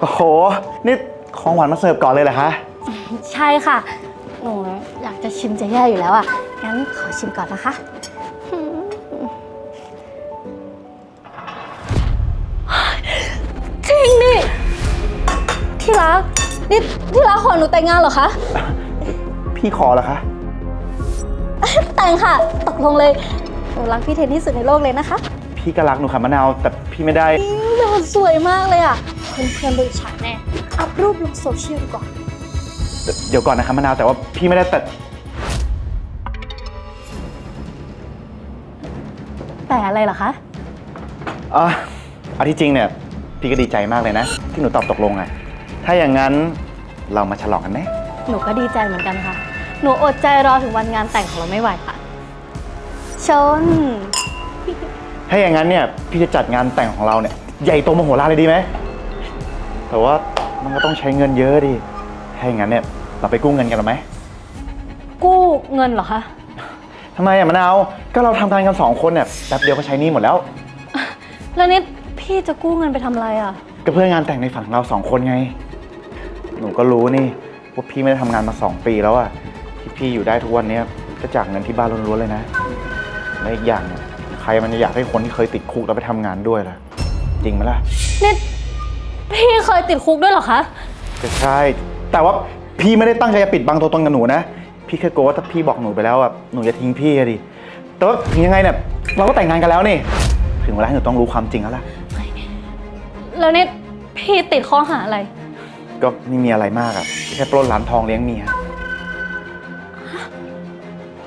โอ้โห นี่ของหวานมาเสิร์ฟก่อนเลยเหรอคะ ใช่ค่ะ หนูอยากจะชิมจะแย่อยู่แล้วอะ งั้นขอชิมก่อนนะคะจริงดิที่รัก นี่ที่รักขอหนูแต่งงานเหรอคะ พี่ขอเหรอคะ แต่งค่ะ ตกลงเลย หนูรักพี่เทนที่สุดในโลกเลยนะคะพี่ก็รักหนูค่ะมะนาว แต่พี่ไม่ได้หนูสวยมากเลยอะ เพื่อนๆดูฉาแน่ อัพรูปลงโซเชียลดีกว่า เดี๋ยวก่อนนะคะมะนาวแต่ว่าพี่ไม่ได้แต่แต่อะไรเหรอคะ อะเอาที่จริงเนี่ยพี่ก็ดีใจมากเลยนะ ที่หนูตอบตกลงอะถ้าอย่างนั้นเรามาฉลองกันไหมหนูก็ดีใจเหมือนกันค่ะ หนูอดใจรอถึงวันงานแต่งของเราไม่ไหวค่ะ ชน ถ้าอย่างนั้นเนี่ยพี่จะจัดงานแต่งของเราเนี่ยใหญ่โตมโหฬารเลยดีไหม แต่ว่ามันก็ต้องใช้เงินเยอะดิถ้าอย่างนั้นเนี่ยเราไปกู้เงินกันหรือไหมกู้เงินเหรอคะทำไมอะมะนาว ก็เราทำงานกันสองคนเนี่ยแป๊บเดียวก็ใช้หนี้หมดแล้ว แล้วนี่พี่จะกู้เงินไปทำอะไรอะ ก็เพื่องานแต่งในฝั่งเราสองคนไง หนูก็รู้นี่ว่าพี่ไม่ได้ทำงานมาสองปีแล้วอะที่พี่อยู่ได้ทุกวันเนี้ยก็จากเงินที่บ้านล้วนๆเลยนะและอีกอย่างเนี่ยใครมันจะอยากให้คนที่เคยติดคุกแล้วไปทำงานด้วยล่ะ จริงไหมล่ะ นี่ พี่เคยติดคุกด้วยเหรอคะ ก็ใช่ แต่ว่าพี่ไม่ได้ตั้งใจจะปิดบังตัวตนกับหนูนะ พี่แค่กลัวว่าถ้าพี่บอกหนูไปแล้วอะหนูจะทิ้งพี่อะดิ แต่ว่าถึงยังไงเนี่ย เราก็แต่งงานกันแล้วนี่ ถึงเวลาที่หนูต้องรู้ความจริงแล้วล่ะ แล้วนี่พี่ติดข้อหาอะไร ก็ไม่มีอะไรมากอะแค่ปล้นร้านทองเลี้ยงเมีย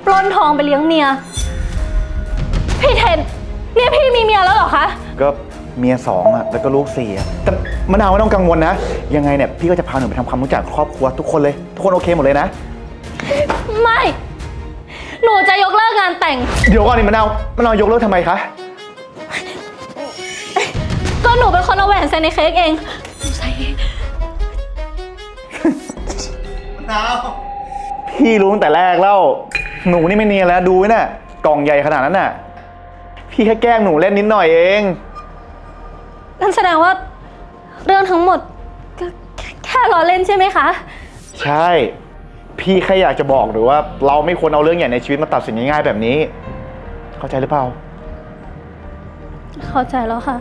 ปล้นทองไปเลี้ยงเมีย พี่เทนเนี่ยพี่มีเมียแล้วเหรอคะ ก็ เมียสองอะแล้วก็ลูกสี่อะแต่มะนาวไม่ต้องกังวลนะ ยังไงเนี่ยพี่ก็จะพาหนูไปทำความรู้จักครอบครัวทุกคนเลย ทุกคนโอเคหมดเลยนะ ไม่ หนูจะยกเลิกงานแต่ง เดี๋ยวก่อนนี่มะนาวมะนาวยกเลิกทำไมคะ ก็หนูเป็นคนเอาแหวนใส่ในเค้กเองหนูใส่เองมะนาวพี่รู้ตั้งแต่แรกแล้ว หนูนี่ไม่เนียนแล้วดูไว้น่ะกล่องใหญ่ขนาดนั้นน่ะ พี่แค่แกล้งหนูเล่นนิดหน่อยเอง นั่นแสดงว่าเรื่องทั้งหมดก็แค่แค่ล้อเล่นใช่ไหมคะ ใช่ พี่แค่อยากจะบอกหรือว่า เราไม่ควรเอาเรื่องใหญ่ในชีวิตมาตัดสินง่ายๆแบบนี้ เข้าใจหรือเปล่า เข้าใจแล้วค่ะ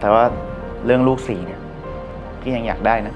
แต่ว่าเรื่องลูกสี่เนี่ยพี่ยังอยากได้นะ